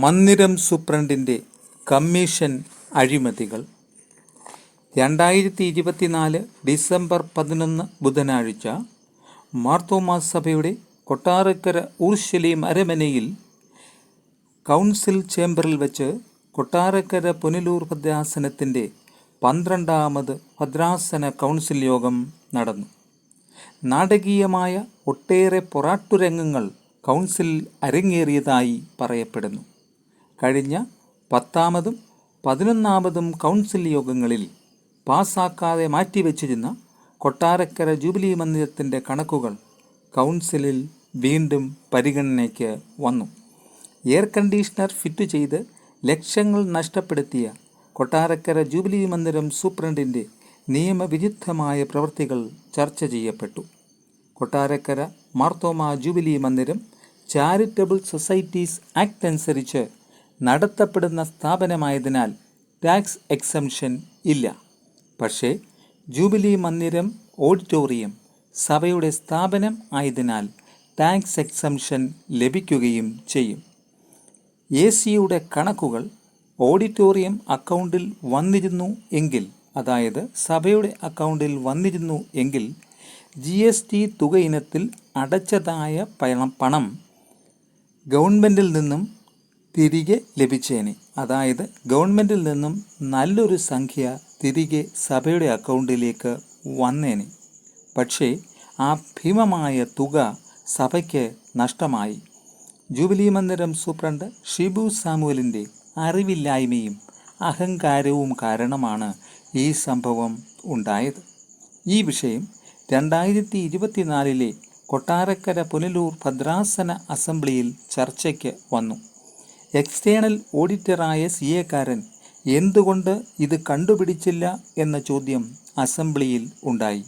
മന്ദിരം സൂപ്രണ്ടിന്റെ കമ്മീഷൻ അഴിമതികൾ. രണ്ടായിരത്തി ഇരുപത്തിനാല് ഡിസംബർ പതിനൊന്ന് ബുധനാഴ്ച മാർത്തോമാ സഭയുടെ കൊട്ടാരക്കര ഊർശലീം അരമനയിൽ കൗൺസിൽ ചേംബറിൽ വെച്ച് കൊട്ടാരക്കര പുനലൂർ ഭദ്രാസനത്തിന്റെ പന്ത്രണ്ടാമത് ഭദ്രാസന കൗൺസിൽ യോഗം നടന്നു. നാടകീയമായ ഒട്ടേറെ പൊറാട്ടുരംഗങ്ങൾ കൗൺസിൽ അരങ്ങേറിയതായി പറയപ്പെടുന്നു. കഴിഞ്ഞ പത്താമതും പതിനൊന്നാമതും കൗൺസിൽ യോഗങ്ങളിൽ പാസാക്കാതെ മാറ്റിവെച്ചിരുന്ന കൊട്ടാരക്കര ജൂബിലി മന്ദിരത്തിന്റെ കണക്കുകൾ കൗൺസിലിൽ വീണ്ടും പരിഗണനയ്ക്ക് വന്നു. എയർ കണ്ടീഷണർ ഫിറ്റ് ചെയ്ത് ലക്ഷങ്ങൾ നഷ്ടപ്പെടുത്തിയ കൊട്ടാരക്കര ജൂബിലി മന്ദിരം സൂപ്രണ്ടിന്റെ നിയമവിരുദ്ധമായ പ്രവൃത്തികൾ ചർച്ച ചെയ്യപ്പെട്ടു. കൊട്ടാരക്കര മാർത്തോമ ജൂബിലി മന്ദിരം ചാരിറ്റബിൾ സൊസൈറ്റീസ് ആക്ട് അനുസരിച്ച് നടത്തപ്പെടുന്ന സ്ഥാപനമായതിനാൽ ടാക്സ് എക്സംഷൻ ഇല്ല. പക്ഷേ ജൂബിലി മന്ദിരം ഓഡിറ്റോറിയം സഭയുടെ സ്ഥാപനം ആയതിനാൽ ടാക്സ് എക്സംഷൻ ലഭിക്കുകയും ചെയ്യും. എ സിയുടെ കണക്കുകൾ ഓഡിറ്റോറിയം അക്കൗണ്ടിൽ വന്നിരുന്നു എങ്കിൽ അതായത് സഭയുടെ അക്കൗണ്ടിൽ വന്നിരുന്നു എങ്കിൽ ജി എസ് ടി തുക ഇനത്തിൽ അടച്ചതായ പണം ഗവൺമെന്റിൽ നിന്നും തിരികെ ലഭിച്ചേനെ. അതായത് ഗവൺമെന്റിൽ നിന്നും നല്ലൊരു സംഖ്യ തിരികെ സഭയുടെ അക്കൗണ്ടിലേക്ക് വന്നേനെ. പക്ഷേ ആ ഭീമമായ തുക സഭയ്ക്ക് നഷ്ടമായി. ജൂബിലി മന്ദിരം സൂപ്രണ്ട് ഷിബു സാമുവലിന്റെ അറിവില്ലായ്മയും അഹങ്കാരവും കാരണമാണ് ഈ സംഭവം ഉണ്ടായത്. ഈ വിഷയം രണ്ടായിരത്തി ഇരുപത്തിനാലിലെ കൊട്ടാരക്കര പുനലൂർ ഭദ്രാസന അസംബ്ലിയിൽ ചർച്ചയ്ക്ക് വന്നു. എക്സ്റ്റേണൽ ഓഡിറ്ററായ സി എക്കാരൻ എന്തുകൊണ്ട് ഇത് കണ്ടുപിടിച്ചില്ല എന്ന ചോദ്യം അസംബ്ലിയിൽ ഉണ്ടായി.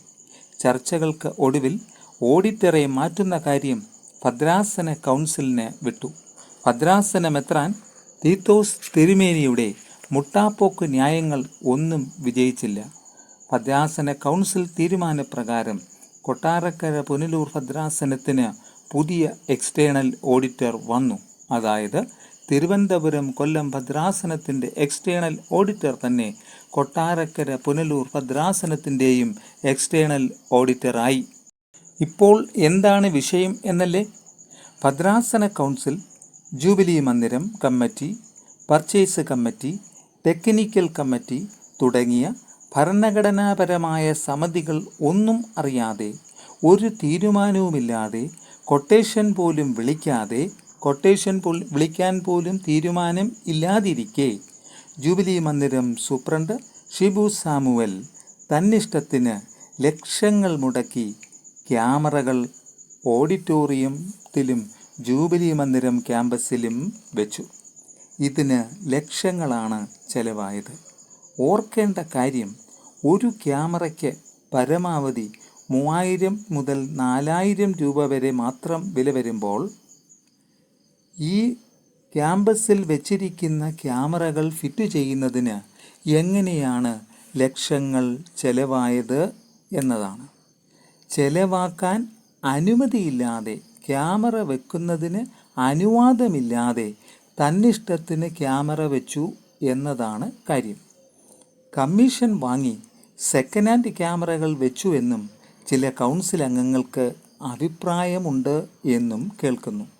ചർച്ചകൾക്ക് ഒടുവിൽ ഓഡിറ്ററെ മാറ്റുന്ന കാര്യം ഭദ്രാസന കൗൺസിലിന് വിട്ടു. ഭദ്രാസന മെത്രാൻ തീത്തോസ് തിരുമേനിയുടെ മുട്ടാപ്പോക്ക് ന്യായങ്ങൾ ഒന്നും വിജയിച്ചില്ല. ഭദ്രാസന കൗൺസിൽ തീരുമാനപ്രകാരം കൊട്ടാരക്കര പുനലൂർ ഭദ്രാസനത്തിന് പുതിയ എക്സ്റ്റേണൽ ഓഡിറ്റർ വന്നു. അതായത് തിരുവനന്തപുരം കൊല്ലം ഭദ്രാസനത്തിന്റെ എക്സ്റ്റേണൽ ഓഡിറ്റർ തന്നെ കൊട്ടാരക്കര പുനലൂർ ഭദ്രാസനത്തിന്റെയും എക്സ്റ്റേണൽ ഓഡിറ്ററായി ഇപ്പോൾ എന്താണ് വിഷയം എന്നല്ലേ? ഭദ്രാസന കൗൺസിൽ ജൂബിലി മന്ദിരം committee purchase committee technical committee തുടങ്ങിയ ഭരണഘടനാപരമായ സമിതികൾ ഒന്നും അറിയാതെ ഒരു തീരുമാനവുമില്ലാതെ കൊട്ടേഷൻ പോലും വിളിക്കാതെ കൊട്ടേഷൻ വിളിക്കാൻ പോലും തീരുമാനം ഇല്ലാതിരിക്കെ. ജൂബിലി മന്ദിരം സൂപ്രണ്ട് ഷിബു സാമുവൽ തന്നിഷ്ടത്തിന് ലക്ഷങ്ങൾ മുടക്കി ക്യാമറകൾ ഓഡിറ്റോറിയത്തിലും ജൂബിലി മന്ദിരം ക്യാമ്പസിലും വെച്ചു. ഇതിന് ലക്ഷങ്ങളാണ് ചെലവായത്. ഓർക്കേണ്ട കാര്യം ഒരു ക്യാമറയ്ക്ക് പരമാവധി മൂവായിരം മുതൽ നാലായിരം രൂപ വരെ മാത്രം വില വരുമ്പോൾ ഈ ക്യാമ്പസിൽ വെച്ചിരിക്കുന്ന ക്യാമറകൾ ഫിറ്റ് ചെയ്യുന്നതിന് എങ്ങനെയാണ് ലക്ഷങ്ങൾ ചെലവായത് എന്നതാണ്. ചെലവാക്കാൻ അനുമതിയില്ലാതെ ക്യാമറ വെക്കുന്നതിന് അനുവാദമില്ലാതെ തന്നിഷ്ടത്തിന് ക്യാമറ വെച്ചു എന്നതാണ് കാര്യം. കമ്മീഷൻ വാങ്ങി സെക്കൻഡ് ഹാൻഡ് ക്യാമറകൾ വെച്ചു എന്നും ചില കൗൺസിൽ അംഗങ്ങൾക്ക് അഭിപ്രായമുണ്ട് എന്നും കേൾക്കുന്നു.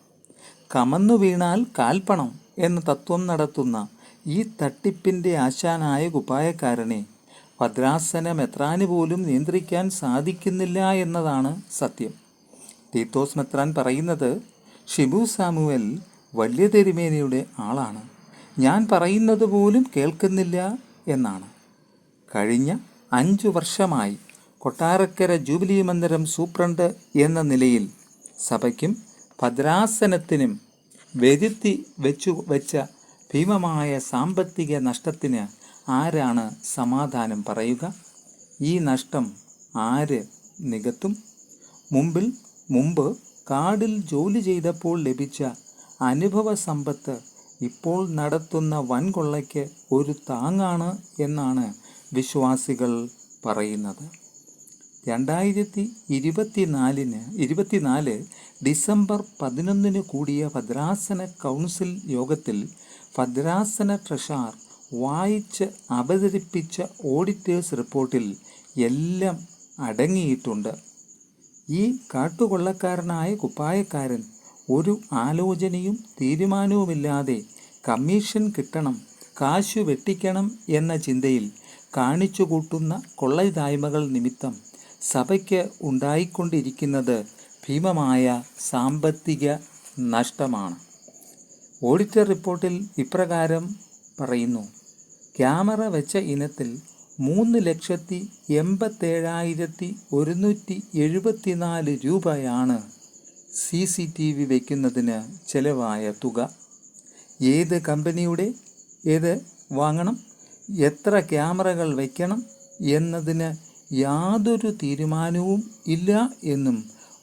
കമന്നു വീണാൽ കാൽപ്പണം എന്ന തത്വം നടത്തുന്ന ഈ തട്ടിപ്പിന്റെ ആശാനായ കുപ്പായക്കാരനെ ഭദ്രാസനം മെത്രാന് പോലും നിയന്ത്രിക്കാൻ സാധിക്കുന്നില്ല എന്നതാണ് സത്യം. തീത്തോസ് മെത്രാൻ പറയുന്നത് ഷിബു സാമുവൽ വലിയ തെരുമേനയുടെ ആളാണ്. ഞാൻ പറയുന്നത് പോലും കേൾക്കുന്നില്ല എന്നാണ്. കഴിഞ്ഞ അഞ്ചു വർഷമായി കൊട്ടാരക്കര ജൂബിലി മന്ദിരം സൂപ്രണ്ട് എന്ന നിലയിൽ സഭയ്ക്കും ഭദ്രാസനത്തിനും വരുത്തി വെച്ചു വെച്ച ഭീമമായ സാമ്പത്തിക നഷ്ടത്തിന് ആരാണ് സമാധാനം പറയുക? ഈ നഷ്ടം ആര് നികത്തും? മുമ്പിൽ മുമ്പ് കാടിൽ ജോലി ചെയ്തപ്പോൾ ലഭിച്ച അനുഭവ സമ്പത്ത് ഇപ്പോൾ നടത്തുന്ന വൻകൊള്ളയ്ക്ക് ഒരു താങ്ങാണ് എന്നാണ് വിശ്വാസികൾ പറയുന്നത്. രണ്ടായിരത്തി ഇരുപത്തിനാലിന് ഇരുപത്തിനാല് ഡിസംബർ പതിനൊന്നിന് കൂടിയ ഭദ്രാസന കൗൺസിൽ യോഗത്തിൽ ഭദ്രാസന ട്രഷാർ വായിച്ച് അവതരിപ്പിച്ച ഓഡിറ്റേഴ്സ് റിപ്പോർട്ടിൽ എല്ലാം അടങ്ങിയിട്ടുണ്ട്. ഈ കാട്ടുകൊള്ളക്കാരനായ കുപ്പായക്കാരൻ ഒരു ആലോചനയും തീരുമാനവുമില്ലാതെ കമ്മീഷൻ കിട്ടണം കാശു വെട്ടിക്കണം എന്ന ചിന്തയിൽ കാണിച്ചു കൂട്ടുന്ന കൊള്ളൈതായ്മകൾ നിമിത്തം സഭയ്ക്ക് ഉണ്ടായിക്കൊണ്ടിരിക്കുന്നത് ഭീമമായ സാമ്പത്തിക നഷ്ടമാണ്. ഓഡിറ്റർ റിപ്പോർട്ടിൽ ഇപ്രകാരം പറയുന്നു. ക്യാമറ വെച്ച ഇനത്തിൽ മൂന്ന് ലക്ഷത്തി എൺപത്തേഴായിരത്തി ഒരുന്നൂറ്റി എഴുപത്തിനാല് രൂപയാണ് സി സി ടി വി വയ്ക്കുന്നതിന് ചിലവായ തുക. ഏത് കമ്പനിയുടെ ഏത് വാങ്ങണം എത്ര ക്യാമറകൾ വയ്ക്കണം എന്നതിന് യാതൊരു തീരുമാനവും ഇല്ല എന്നും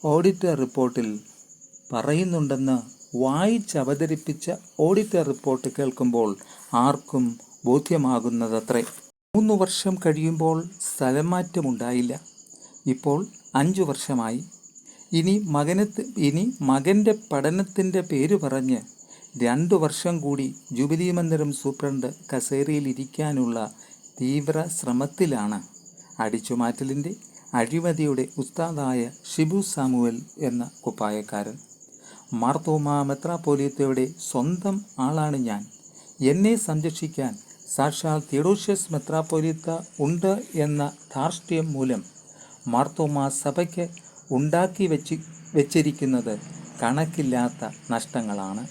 ഓഡിറ്റർ റിപ്പോർട്ടിൽ പറയുന്നുണ്ടെന്ന് വായിച്ചവതരിപ്പിച്ച ഓഡിറ്റർ റിപ്പോർട്ട് കേൾക്കുമ്പോൾ ആർക്കും ബോധ്യമാകുന്നതത്രേ. മൂന്ന് വർഷം കഴിയുമ്പോൾ സ്ഥലം മാറ്റമുണ്ടായില്ല. ഇപ്പോൾ അഞ്ചു വർഷമായി. ഇനി മകനത്ത് ഇനി മകന്റെ പഠനത്തിന്റെ പേര് പറഞ്ഞ് രണ്ടു വർഷം കൂടി ജൂബിലി മന്ദിരം സൂപ്രണ്ട് കസേരയിൽ ഇരിക്കാനുള്ള തീവ്ര ശ്രമത്തിലാണ് അടിച്ചുമാറ്റലിന്റെ അഴിമതിയുടെ ഉസ്താദായ ഷിബു സാമുവൽ എന്ന കുപ്പായക്കാരൻ. മാർത്തോമ മെത്രാപ്പോലിയത്തയുടെ സ്വന്തം ആളാണ് ഞാൻ. എന്നെ സംരക്ഷിക്കാൻ സാക്ഷാൽ തിയോഡോഷ്യസ് മെത്രാപ്പോലിത്ത ഉണ്ട് എന്ന ധാർഷ്ട്യം മൂലം മാർത്തോമ സഭയ്ക്ക് ഉണ്ടാക്കി വെച്ച് വെച്ചിരിക്കുന്നത് കണക്കില്ലാത്ത നഷ്ടങ്ങളാണ്.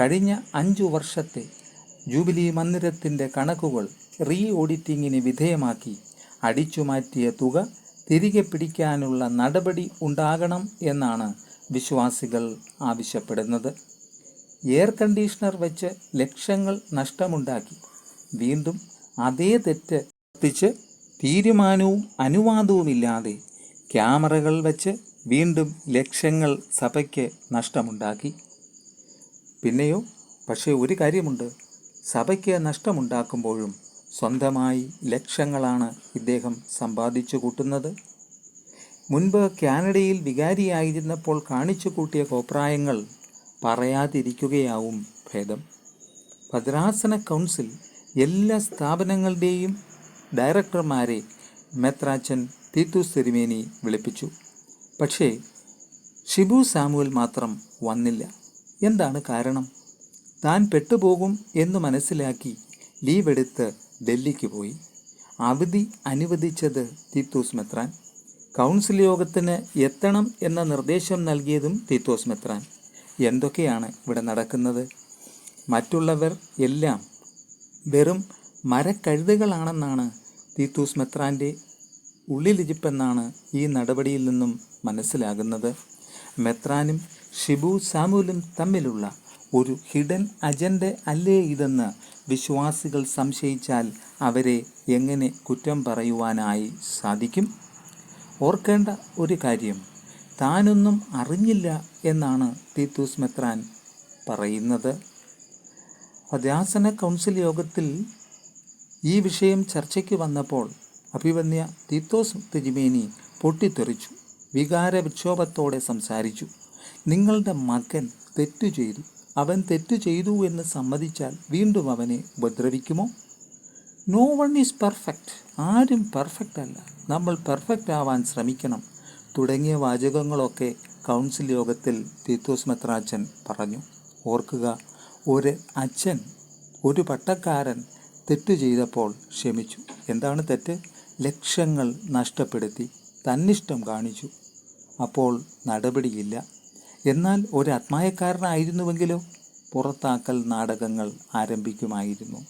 കഴിഞ്ഞ അഞ്ചു വർഷത്തെ ജൂബിലി മന്ദിരത്തിന്റെ കണക്കുകൾ റീ ഓഡിറ്റിങ്ങിന് വിധേയമാക്കി. അടിച്ചുമാറ്റിയ തുക തിരികെ പിടിക്കാനുള്ള നടപടി ഉണ്ടാകണം എന്നാണ് വിശ്വാസികൾ ആവശ്യപ്പെടുന്നത്. എയർ കണ്ടീഷണർ വെച്ച് ലക്ഷങ്ങൾ നഷ്ടമുണ്ടാക്കി. വീണ്ടും അതേ തെറ്റ് എത്തിച്ച് തീരുമാനവും അനുവാദവുമില്ലാതെ ക്യാമറകൾ വെച്ച് വീണ്ടും ലക്ഷങ്ങൾ സഭയ്ക്ക് നഷ്ടമുണ്ടാക്കി. പിന്നെയോ പക്ഷേ ഒരു കാര്യമുണ്ട്. സഭയ്ക്ക് നഷ്ടമുണ്ടാക്കുമ്പോഴും സ്വന്തമായി ലക്ഷങ്ങളാണ് ഇദ്ദേഹം സമ്പാദിച്ചു കൂട്ടുന്നത്. മുൻപ് കാനഡയിൽ വികാരിയായിരുന്നപ്പോൾ കാണിച്ചു കൂട്ടിയ കോപ്രായങ്ങൾ പറയാതിരിക്കുകയാവും ഭേദം. ഭദ്രാസന കൗൺസിൽ എല്ലാ സ്ഥാപനങ്ങളുടെയും ഡയറക്ടർമാരെ മെത്രാച്ചൻ തീത്തൂസ് തിരുമേനി വിളിപ്പിച്ചു. പക്ഷേ ഷിബു സാമുവൽ മാത്രം വന്നില്ല. എന്താണ് കാരണം? താൻ പെട്ടുപോകും എന്ന് മനസ്സിലാക്കി ലീവ് എടുത്ത് ഡൽഹിക്ക് പോയി. അവധി അനുവദിച്ചത് തീത്തോസ് മെത്രാൻ. കൗൺസിൽ യോഗത്തിന് എത്തണം എന്ന നിർദ്ദേശം നൽകിയതും തീത്തോസ് മെത്രാൻ. എന്തൊക്കെയാണ് ഇവിടെ നടക്കുന്നത്? മറ്റുള്ളവർ എല്ലാം വെറും മരക്കഴുതുകളാണെന്നാണ് തീത്തൂസ് മെത്രാന്റെ ഉള്ളിലിരിപ്പെന്നാണ് ഈ നടപടിയിൽ നിന്നും മനസ്സിലാകുന്നത്. മെത്രാനും ഷിബു സാമുലും തമ്മിലുള്ള ഒരു ഹിഡൻ അജണ്ട അല്ലേ ഇതെന്ന് വിശ്വാസികൾ സംശയിച്ചാൽ അവരെ എങ്ങനെ കുറ്റം പറയുവാനായി സാധിക്കും? ഓർക്കേണ്ട ഒരു കാര്യം താനൊന്നും അറിഞ്ഞില്ല എന്നാണ് തീത്തൂസ് മെത്രാൻ പറയുന്നത്. അധ്യാസന കൗൺസിൽ യോഗത്തിൽ ഈ വിഷയം ചർച്ചയ്ക്ക് വന്നപ്പോൾ അഭിവന്യ തീത്തോസ് തിരുമേനി പൊട്ടിത്തെറിച്ചു വികാര വിക്ഷോഭത്തോടെ സംസാരിച്ചു. നിങ്ങളുടെ മകൻ തെറ്റു ചെയ്തു അവൻ തെറ്റ് ചെയ്തു എന്ന് സമ്മതിച്ചാൽ വീണ്ടും അവനെ ഉപദ്രവിക്കുമോ? നോ വൺ ഈസ് പെർഫെക്റ്റ് ആരും പെർഫെക്റ്റ് അല്ല. നമ്മൾ പെർഫെക്റ്റ് ആവാൻ ശ്രമിക്കണം. തുടങ്ങിയ വാചകങ്ങളൊക്കെ കൗൺസിൽ യോഗത്തിൽ തീത്തോസ് മെത്രാച്ചൻ പറഞ്ഞു. ഓർക്കുക ഒരു അച്ഛൻ ഒരു പട്ടക്കാരൻ തെറ്റ് ചെയ്തപ്പോൾ ക്ഷമിച്ചു. എന്താണ് തെറ്റ്? ലക്ഷങ്ങൾ നഷ്ടപ്പെടുത്തി തന്നിഷ്ടം കാണിച്ചു. അപ്പോൾ നടപടിയില്ല. എന്നാൽ ഒരു ആത്മായക്കാരനായിരുന്നുവെങ്കിലോ പുറത്താക്കൽ നാടകങ്ങൾ ആരംഭിക്കുമായിരുന്നു.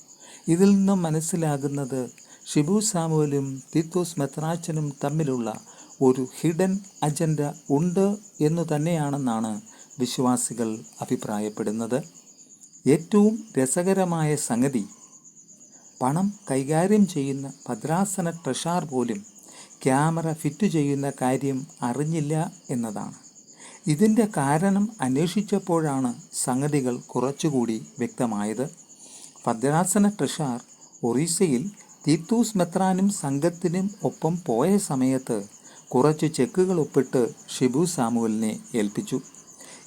ഇതിൽ നിന്നും മനസ്സിലാകുന്നത് ഷിബു സാമുവലും തിത്തോസ് മെത്രാച്ചനും തമ്മിലുള്ള ഒരു ഹിഡൻ അജണ്ട ഉണ്ട് എന്നു തന്നെയാണെന്നാണ് വിശ്വാസികൾ അഭിപ്രായപ്പെടുന്നത്. ഏറ്റവും രസകരമായ സംഗതി പണം കൈകാര്യം ചെയ്യുന്ന ഭദ്രാസന ട്രഷാർ പോലും ക്യാമറ ഫിറ്റ് ചെയ്യുന്ന കാര്യം അറിഞ്ഞില്ല എന്നതാണ്. ഇതിന്റെ കാരണം അന്വേഷിച്ചപ്പോഴാണ് സംഗതികൾ കുറച്ചുകൂടി വ്യക്തമായത്. ഭദ്രാസന ട്രഷാർ ഒറീസയിൽ തീത്തൂസ് മെത്രാനും സംഘത്തിനും ഒപ്പം പോയ സമയത്ത് കുറച്ച് ചെക്കുകൾ ഒപ്പിട്ട് ഷിബു സാമുവലിനെ ഏൽപ്പിച്ചു.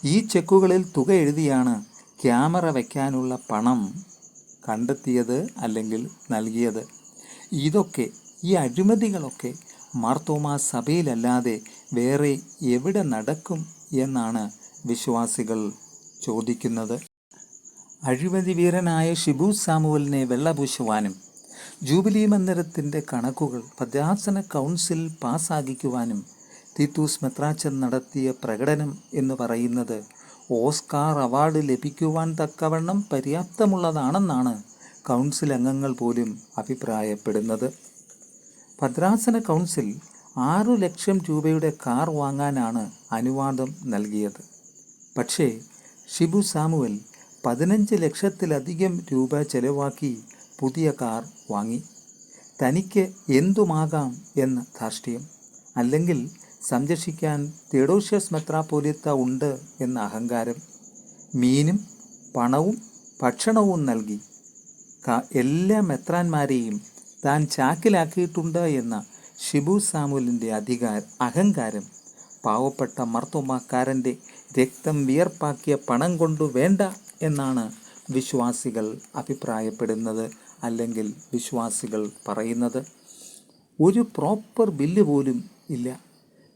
ഈ ചെക്കുകളിൽ തുക എഴുതിയാണ് ക്യാമറ വയ്ക്കാനുള്ള പണം കണ്ടെത്തിയത് അല്ലെങ്കിൽ നൽകിയത്. ഇതൊക്കെ ഈ അഴിമതികളൊക്കെ മാർത്തോമാ സഭയിലല്ലാതെ വേറെ എവിടെ നടക്കും എന്നാണ് വിശ്വാസികൾ ചോദിക്കുന്നത്. അഴിമതി വീരനായ ഷിബു സാമുവലിനെ വെള്ളപൂശുവാനും ജൂബിലി മന്ദിരത്തിന്റെ കണക്കുകൾ പദ്യാസന കൗൺസിൽ പാസ്സാക്കിക്കുവാനും തീത്തൂസ് മെത്രാച്ചൻ നടത്തിയ പ്രകടനം എന്ന് പറയുന്നത് ഓസ്കാർ അവാർഡ് ലഭിക്കുവാൻ തക്കവണ്ണം പര്യാപ്തമുള്ളതാണെന്നാണ് കൗൺസിൽ അംഗങ്ങൾ പോലും അഭിപ്രായപ്പെടുന്നത്. ഭദ്രാസന കൗൺസിൽ ആറു ലക്ഷം രൂപയുടെ കാർ വാങ്ങാനാണ് അനുവാദം നൽകിയത്. പക്ഷേ ഷിബു സാമുവൽ പതിനഞ്ച് ലക്ഷത്തിലധികം രൂപ ചെലവാക്കി പുതിയ കാർ വാങ്ങി. തനിക്ക് എന്തുമാകാം എന്ന് ധാർഷ്ട്യം. അല്ലെങ്കിൽ സംരക്ഷിക്കാൻ തെഡോഷ്യസ് മെത്രാപ്പോലിത്ത ഉണ്ട് എന്ന അഹങ്കാരം. മീനും പണവും ഭക്ഷണവും നൽകി. എല്ലാ മെത്രാന്മാരെയും താൻ ചാക്കിലാക്കിയിട്ടുണ്ട് എന്ന ഷിബു സാമുലിന്റെ അധികാര അഹങ്കാരം പാവപ്പെട്ട മർത്തോമാക്കാരന്റെ രക്തം വിയർപ്പാക്കിയ പണം കൊണ്ടു വേണ്ട എന്നാണ് വിശ്വാസികൾ അഭിപ്രായപ്പെടുന്നത് അല്ലെങ്കിൽ വിശ്വാസികൾ പറയുന്നത്. ഒരു പ്രോപ്പർ ബില്ല് പോലും ഇല്ല.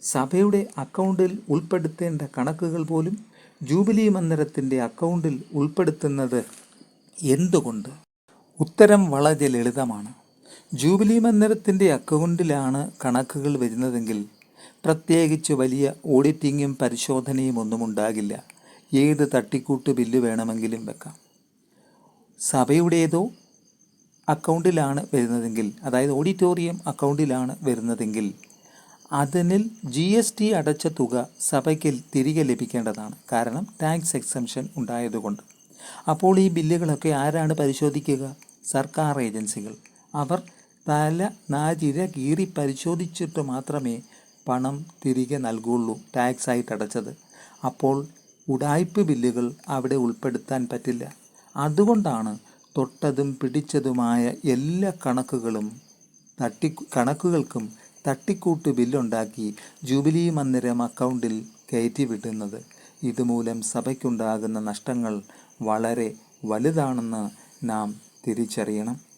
സഭയുടെ അക്കൗണ്ടിൽ ഉൾപ്പെടുത്തേണ്ട കണക്കുകൾ പോലും ജൂബിലി മന്ദിരത്തിന്റെ അക്കൗണ്ടിൽ ഉൾപ്പെടുത്തുന്നത് എന്തുകൊണ്ട്? ഉത്തരം വളരെ ലളിതമാണ്. ജൂബിലി മന്ദിരത്തിന്റെ അക്കൗണ്ടിലാണ് കണക്കുകൾ വരുന്നതെങ്കിൽ പ്രത്യേകിച്ച് വലിയ ഓഡിറ്റിങ്ങും പരിശോധനയും ഒന്നും ഉണ്ടാകില്ല. ഏത് തട്ടിക്കൂട്ട് ബില്ല് വേണമെങ്കിലും വെക്കാം. സഭയുടേതോ അക്കൗണ്ടിലാണ് വരുന്നതെങ്കിൽ അതായത് ഓഡിറ്റോറിയം അക്കൗണ്ടിലാണ് വരുന്നതെങ്കിൽ അതിനിൽ ജി എസ് ടി അടച്ച തുക സഭയ്ക്ക് തിരികെ ലഭിക്കേണ്ടതാണ്. കാരണം ടാക്സ് എക്സംഷൻ ഉണ്ടായതുകൊണ്ട്. അപ്പോൾ ഈ ബില്ലുകളൊക്കെ ആരാണ് പരിശോധിക്കുക? സർക്കാർ ഏജൻസികൾ. അവർ തല നാചിര കീറി പരിശോധിച്ചിട്ട് മാത്രമേ പണം തിരികെ നൽകുള്ളൂ ടാക്സ് ആയിട്ട് അടച്ചത് അപ്പോൾ ഉടായ്പ ബില്ലുകൾ അവിടെ ഉൾപ്പെടുത്താൻ പറ്റില്ല. അതുകൊണ്ടാണ് തൊട്ടതും പിടിച്ചതുമായ എല്ലാ കണക്കുകളും തട്ടി കണക്കുകൾക്കും തട്ടിക്കൂട്ട് ബില്ലുണ്ടാക്കി ജൂബിലി മന്ദിരം അക്കൗണ്ടിൽ കയറ്റി വിടുന്നത് ഇതുമൂലം സഭയ്ക്കുണ്ടാകുന്ന നഷ്ടങ്ങൾ വളരെ വലുതാണെന്ന് നാം തിരിച്ചറിയണം.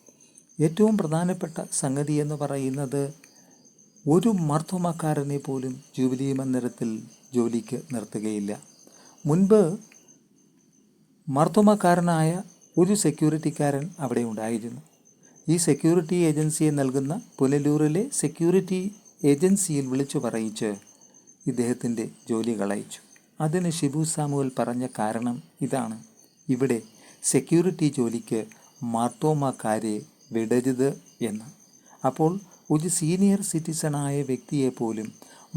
ഏറ്റവും പ്രധാനപ്പെട്ട സംഗതി എന്ന് പറയുന്നത് ഒരു മർദ്ദമക്കാരനെ പോലും ജൂബിലി മന്ദിരത്തിൽ ജോലിക്ക് നിർത്തുകയില്ല. മുൻപ് മർദ്ദമക്കാരനായ ഒരു സെക്യൂരിറ്റിക്കാരൻ അവിടെ ഉണ്ടായിരുന്നു. ഈ സെക്യൂരിറ്റി ഏജൻസിയെ നൽകുന്ന പുനലൂരിലെ സെക്യൂരിറ്റി ഏജൻസിയിൽ വിളിച്ചു പറയിച്ച് ഇദ്ദേഹത്തിന്റെ ജോലി കളയിച്ചു. അതിന് ഷിബു സാമുവൽ പറഞ്ഞ കാരണം ഇതാണ്. ഇവിടെ സെക്യൂരിറ്റി ജോലിക്ക് മാർത്തോമാക്കാരെ വിടരുത് എന്ന്. അപ്പോൾ ഒരു സീനിയർ സിറ്റിസണായ വ്യക്തിയെ പോലും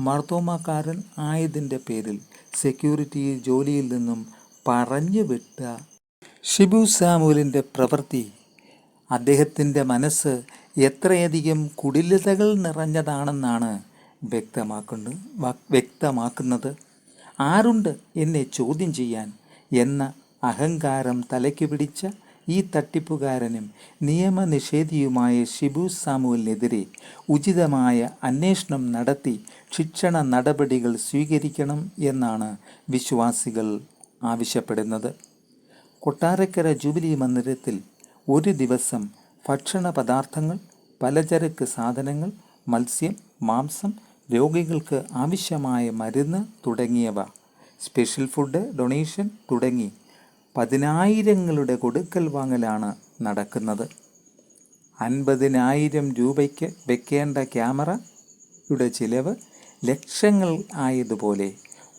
മാർത്തോമാക്കാരൻ ആയതിന്റെ പേരിൽ സെക്യൂരിറ്റി ജോലിയിൽ നിന്നും പറഞ്ഞു വിട്ട ഷിബു സാമുവലിന്റെ പ്രവൃത്തി അദ്ദേഹത്തിന്റെ മനസ്സ് എത്രയധികം കുടിലതകൾ നിറഞ്ഞതാണെന്നാണ് വ്യക്തമാക്കുന്നത് വ്യക്തമാക്കുന്നത്. ആരുണ്ട് എന്നെ ചോദ്യം ചെയ്യാൻ എന്ന അഹങ്കാരം തലയ്ക്ക് പിടിച്ച ഈ തട്ടിപ്പുകാരനും നിയമനിഷേധിയുമായ ഷിബു സാമുവിനെതിരെ ഉചിതമായ അന്വേഷണം നടത്തി ശിക്ഷണ നടപടികൾ സ്വീകരിക്കണം എന്നാണ് വിശ്വാസികൾ ആവശ്യപ്പെടുന്നത്. കൊട്ടാരക്കര ജൂബിലി മന്ദിരത്തിൽ ഒരു ദിവസം ഭക്ഷണ പദാർത്ഥങ്ങൾ പലചരക്ക് സാധനങ്ങൾ മത്സ്യം മാംസം രോഗികൾക്ക് ആവശ്യമായ മരുന്ന് തുടങ്ങിയവ സ്പെഷ്യൽ ഫുഡ് ഡൊണേഷൻ തുടങ്ങി പതിനായിരങ്ങളുടെ കൊടുക്കൽ വാങ്ങലാണ് നടക്കുന്നത്. അൻപതിനായിരം രൂപയ്ക്ക് വെക്കേണ്ട ക്യാമറയുടെ ചിലവ് ലക്ഷങ്ങൾ ആയതുപോലെ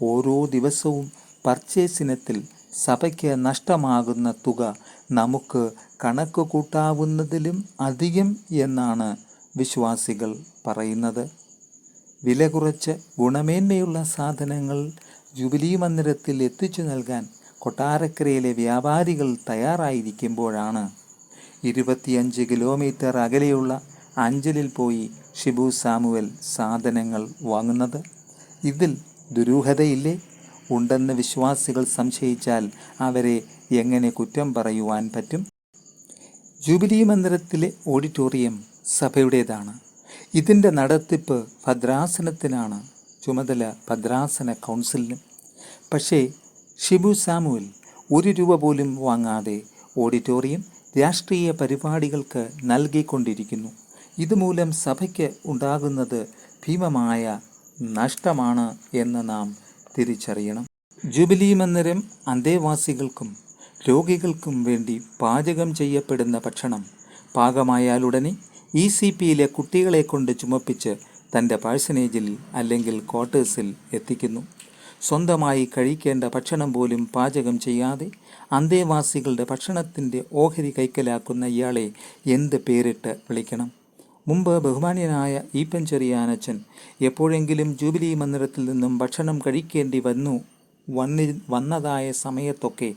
ഓരോ ദിവസവും പർച്ചേസിനത്തിൽ സഭയ്ക്ക് നഷ്ടമാകുന്ന തുക നമുക്ക് കണക്ക് കൂട്ടാവുന്നതിലും അധികം എന്നാണ് വിശ്വാസികൾ പറയുന്നത്. വില കുറച്ച് ഗുണമേന്മയുള്ള സാധനങ്ങൾ ജൂബിലി മന്ദിരത്തിൽ എത്തിച്ചു നൽകാൻ കൊട്ടാരക്കരയിലെ വ്യാപാരികൾ തയ്യാറായിരിക്കുമ്പോഴാണ് ഇരുപത്തിയഞ്ച് കിലോമീറ്റർ അകലെയുള്ള അഞ്ചലിൽ പോയി ഷിബു സാമുവൽ സാധനങ്ങൾ വാങ്ങുന്നത്. ഇതിൽ ദുരൂഹതയില്ലേ? ഉണ്ടെന്ന് വിശ്വാസികൾ സംശയിച്ചാൽ അവരെ എങ്ങനെ കുറ്റം പറയുവാൻ പറ്റും? ജൂബിലി മന്ദിരത്തിലെ ഓഡിറ്റോറിയം സഭയുടേതാണ്. ഇതിന്റെ നടത്തിപ്പ് ഭദ്രാസനത്തിനാണ്. ചുമതല ഭദ്രാസന കൗൺസിലിനും. പക്ഷേ ഷിബു സാമുവൽ ഒരു രൂപ പോലും വാങ്ങാതെ ഓഡിറ്റോറിയം രാഷ്ട്രീയ പരിപാടികൾക്ക് നൽകിക്കൊണ്ടിരിക്കുന്നു. ഇതുമൂലം സഭയ്ക്ക് ഉണ്ടാകുന്നത് ഭീമമായ നഷ്ടമാണ് എന്ന് നാം തിരിച്ചറിയണം. ജൂബിലി മന്ദിരം അന്തേവാസികൾക്കും രോഗികൾക്കും വേണ്ടി പാചകം ചെയ്യപ്പെടുന്ന ഭക്ഷണം പാകമായാലുടനെ ഇ സി പിയിലെ കുട്ടികളെ കൊണ്ട് ചുമപ്പിച്ച് തന്റെ പാഴ്സനേജിൽ അല്ലെങ്കിൽ ക്വാർട്ടേഴ്സിൽ എത്തിക്കുന്നു. സ്വന്തമായി കഴിക്കേണ്ട ഭക്ഷണം പോലും പാചകം ചെയ്യാതെ അന്തേവാസികളുടെ ഭക്ഷണത്തിന്റെ ഓഹരി കൈക്കലാക്കുന്ന ഇയാളെ എന്ത് പേരിട്ട് വിളിക്കണം? മുമ്പ് ബഹുമാന്യനായ ഈപ്പൻ ചെറിയാനച്ചൻ എപ്പോഴെങ്കിലും ജൂബിലി മന്ദിരത്തിൽ നിന്നും ഭക്ഷണം കഴിക്കേണ്ടി വന്നു വന്നി വന്നതായ സമയത്തൊക്കെ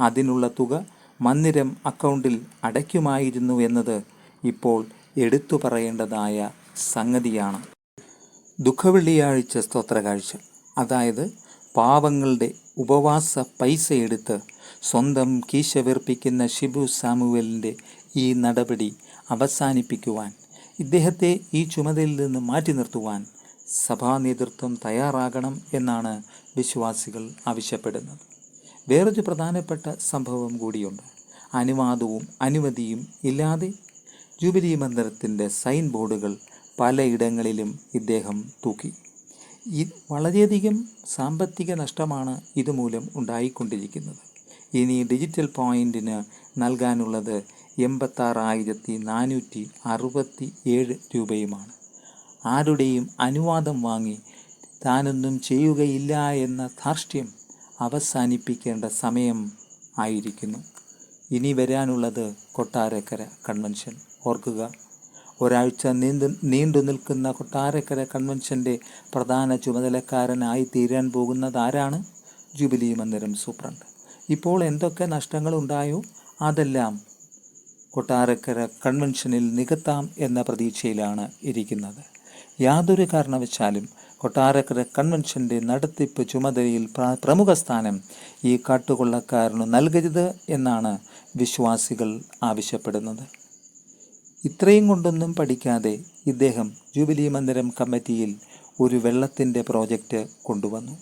അതിനുള്ള തുക മന്ദിരം അക്കൗണ്ടിൽ അടയ്ക്കുമായിരുന്നു എന്നത് ഇപ്പോൾ എടുത്തു പറയേണ്ടതായ സംഗതിയാണ്. ദുഃഖവെള്ളിയാഴ്ച സ്തോത്ര കാഴ്ച അതായത് പാവങ്ങളുടെ ഉപവാസ പൈസ എടുത്ത് സ്വന്തം കീശ വീർപ്പിക്കുന്ന ഷിബു സാമുവലിന്റെ ഈ നടപടി അവസാനിപ്പിക്കുവാൻ ഇദ്ദേഹത്തെ ഈ ചുമതലയിൽ നിന്ന് മാറ്റി നിർത്തുവാൻ സഭാ നേതൃത്വം തയ്യാറാകണം എന്നാണ് വിശ്വാസികൾ ആവശ്യപ്പെടുന്നത്. വേറൊരു പ്രധാനപ്പെട്ട സംഭവം കൂടിയുണ്ട്. അനുവാദവും അനുമതിയും ഇല്ലാതെ ജൂബിലി മന്ദിരത്തിന്റെ സൈൻ ബോർഡുകൾ പലയിടങ്ങളിലും ഇദ്ദേഹം തൂക്കി. ഈ വളരെയധികം സാമ്പത്തിക നഷ്ടമാണ് ഇതുമൂലം ഉണ്ടായിക്കൊണ്ടിരിക്കുന്നത്. ഇനി ഡിജിറ്റൽ പോയിന്റിന് നൽകാനുള്ളത് എൺപത്താറായിരത്തി നാനൂറ്റി അറുപത്തി ഏഴ് രൂപയുമാണ്. ആരുടെയും അനുവാദം വാങ്ങി താനൊന്നും ചെയ്യുകയില്ല എന്ന ധാർഷ്ട്യം അവസാനിപ്പിക്കേണ്ട സമയം ആയിരിക്കുന്നു. ഇനി വരാനുള്ളത് കൊട്ടാരക്കര കൺവെൻഷൻ. ഓർക്കുക ഒരാഴ്ച നീണ്ടു നീണ്ടു നിൽക്കുന്ന കൊട്ടാരക്കര കൺവെൻഷന്റെ പ്രധാന ചുമതലക്കാരനായി തീരാൻ പോകുന്നത് ആരാണ്? ജൂബിലി മന്ദിരം സൂപ്രണ്ട്. ഇപ്പോൾ എന്തൊക്കെ നഷ്ടങ്ങൾ ഉണ്ടായോ അതെല്ലാം കൊട്ടാരക്കര കൺവെൻഷനിൽ നികത്താം എന്ന പ്രതീക്ഷയിലാണ് ഇരിക്കുന്നത്. യാതൊരു കാരണവശാലും കൊട്ടാരക്കര കൺവെൻഷന്റെ നടത്തിപ്പ് ചുമതലയിൽ പ്ര- പ്രമുഖ സ്ഥാനം ഈ കാട്ടുകൊള്ളക്കാരന് നൽകരുത് എന്നാണ് വിശ്വാസികൾ ആവശ്യപ്പെടുന്നത്. ഇത്രയും കൊണ്ടൊന്നും പഠിക്കാതെ ഇദ്ദേഹം ജൂബിലി മന്ദിരം കമ്മിറ്റിയിൽ ഒരു വെള്ളത്തിന്റെ പ്രോജക്റ്റ് കൊണ്ടുവന്നു.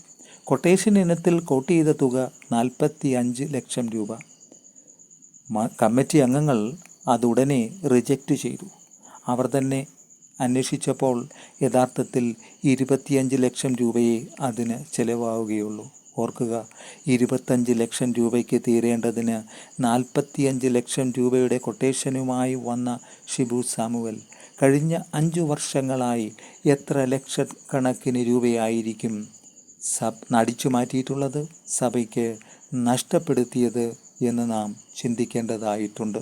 കൊട്ടേഷൻ ഇനത്തിൽ കോട്ട് ചെയ്ത തുക നാൽപ്പത്തി അഞ്ച് ലക്ഷം രൂപ. കമ്മിറ്റി അംഗങ്ങൾ അതുടനെ റിജക്റ്റ് ചെയ്തു. അവർ തന്നെ അന്വേഷിച്ചപ്പോൾ യഥാർത്ഥത്തിൽ ഇരുപത്തിയഞ്ച് ലക്ഷം രൂപയെ അതിന് ചെലവാവുകയുള്ളൂ ഓർക്കുക. ഇരുപത്തഞ്ച് ലക്ഷം രൂപയ്ക്ക് തീരേണ്ടതിന് നാൽപ്പത്തിയഞ്ച് ലക്ഷം രൂപയുടെ കൊട്ടേഷനുമായി വന്ന ഷിബു സാമുവൽ കഴിഞ്ഞ അഞ്ചു വർഷങ്ങളായി എത്ര ലക്ഷക്കണക്കിന് രൂപയായിരിക്കും സബ് നടിച്ചു മാറ്റിയിട്ടുള്ളത്? സഭയ്ക്ക് നഷ്ടപ്പെടുത്തിയത് എന്ന് നാം ചിന്തിക്കേണ്ടതായിട്ടുണ്ട്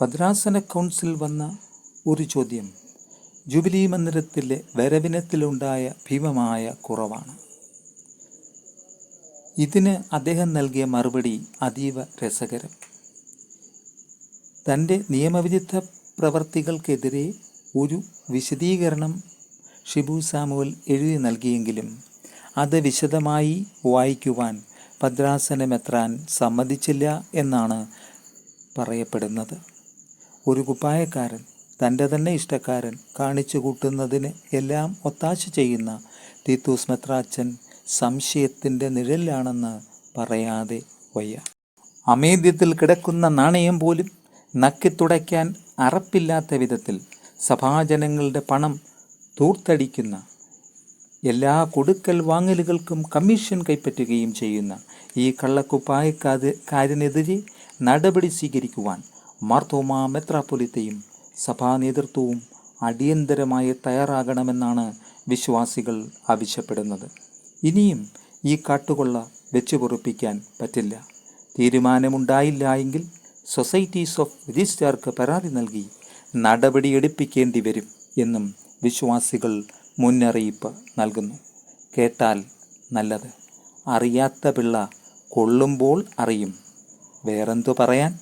ഭദ്രാസന കൗൺസിൽ വന്ന ഒരു ചോദ്യം ജൂബിലി മന്ദിരത്തിലെ വരവിനത്തിലുണ്ടായ ഭീമമായ കുറവാണ്. ഇതിന് അദ്ദേഹം നൽകിയ മറുപടി അതീവ രസകരം. തന്റെ നിയമവിരുദ്ധ പ്രവർത്തികൾക്കെതിരെ ഒരു വിശദീകരണം ഷിബു സാമുവൽ എഴുതി നൽകിയെങ്കിലും അത് വിശദമായി വായിക്കുവാൻ ഭദ്രാസനമെത്രാൻ സമ്മതിച്ചില്ല എന്നാണ് പറയപ്പെടുന്നത്. ഒരു കുപ്പായക്കാരൻ തന്റെ തന്നെ ഇഷ്ടക്കാരൻ കാണിച്ചു കൂട്ടുന്നതിന് എല്ലാം ഒത്താശ ചെയ്യുന്ന തീത്തൂസ് മെത്രാച്ചൻ സംശയത്തിന്റെ നിഴലാണെന്ന് പറയാതെ വയ്യ. അമേദ്യത്തിൽ കിടക്കുന്ന നാണയം പോലും നക്കിത്തുടയ്ക്കാൻ അറപ്പില്ലാത്ത വിധത്തിൽ സഭാജനങ്ങളുടെ പണം തൂർത്തടിക്കുന്ന എല്ലാ കൊടുക്കൽ വാങ്ങലുകൾക്കും കമ്മീഷൻ കൈപ്പറ്റുകയും ചെയ്യുന്ന ഈ കള്ളക്കുപ്പായക്കാരനെതിരെ നടപടി സ്വീകരിക്കുവാൻ മാർത്തോമാ മെത്രാപ്പൊലിത്തയും സഭാ നേതൃത്വവും അടിയന്തരമായി തയ്യാറാകണമെന്നാണ് വിശ്വാസികൾ ആവശ്യപ്പെടുന്നത്. ഇനിയും ഈ കാട്ടുകൊള്ള വെച്ചു പൊറുപ്പിക്കാൻ പറ്റില്ല. തീരുമാനമുണ്ടായില്ല എങ്കിൽ സൊസൈറ്റീസ് ഓഫ് രജിസ്ട്രാർക്ക് പരാതി നൽകി നടപടിയെടുപ്പിക്കേണ്ടി വരും എന്നും വിശ്വാസികൾ മുന്നറിയിപ്പ് നൽകുന്നു. കേട്ടാൽ നല്ലത്. അറിയാത്ത പിള്ള കൊള്ളുമ്പോൾ അറിയും. വേറെന്തു പറയാൻ?